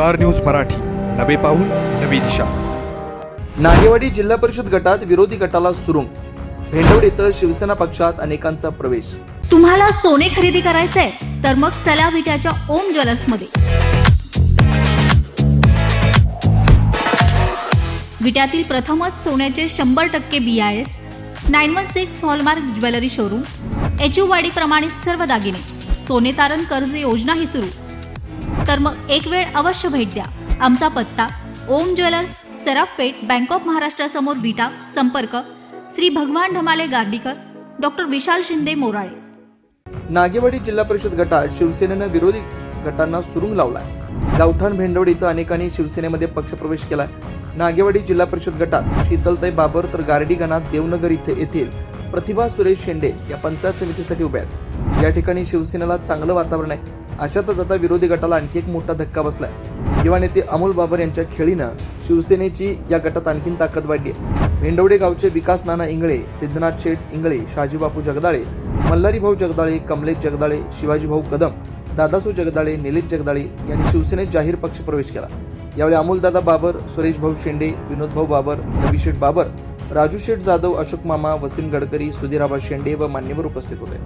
Star news Marathi. नवे पाऊल नवी दिशा. नागेवाडी जिल्हा परिषद गटात विरोधी गटाला सुरुंग. भेंडवड इथं शिवसेना पक्षात अनेकांचा प्रवेश. तुम्हाला सोने खरेदी करायचंय तर मग चला विट्याच्या ओम ज्वेलर्समध्ये विट्यातील प्रथमच सोन्याचे शंभर टक्के B I S nine one six hallmark jewellery showroom H U वाडी प्रमाणित सर्व दागिने सोने तारण कर्ज योजनाही सुरू. तर मग एक वेळ अवश्य भेट द्या. आमचा पत्ता Om jewellers Sarafpeth bank of महाराष्ट्रासमोर Vita संपर्क श्री भगवान ढमाले गार्डीकर डॉक्टर विशाल शिंदे मोराळे. नागेवाडी जिल्हा परिषद गटात शिवसेनेनं विरोधी गटांना सुरुंग लावलाय. गावठाण भेंडवड इथं अनेकांनी शिवसेनेमध्ये पक्षप्रवेश केलाय. नागेवाडी जिल्हा परिषद गटात शीतलताई बाबर तर गार्डी गणात देवनगर इथे येथील प्रतिभा सुरेश शेंडे या पंचायत समितीसाठी उभ्या आहेत. या ठिकाणी शिवसेनेला चांगलं वातावरण आहे. अशातच आता विरोधी गटाला आणखी एक मोठा धक्का बसलाय. युवा नेते अमोल बाबर यांच्या खेळीनं शिवसेनेची या गटात आणखीन ताकद वाढली आहे. भेंडवडे गावचे विकास नाना इंगळे सिद्धनाथ शेठ इंगळे शाजीबापू जगदाळे मल्हारी भाऊ जगदाळे कमलेश जगदाळे शिवाजी भाऊ कदम दादासू जगदाळे निलेश जगदाळे यांनी शिवसेनेत जाहीर पक्ष प्रवेश केला. यावेळी अमोलदादा बाबर सुरेश भाऊ शेंडे विनोद भाऊ बाबर रविशेठ बाबर राजू शेठ जाधव अशोक मामा वसीम गडकरी सुधीराबा शेंडे व मान्यवर उपस्थित होते.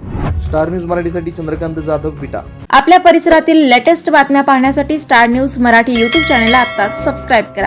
स्टार न्यूज मराठीसाठी चंद्रकांत जाधव विटा. आपल्या परिसरातील लेटेस्ट बातम्या पाहण्यासाठी star news Marathi YouTube channel आता सबस्क्राईब करा.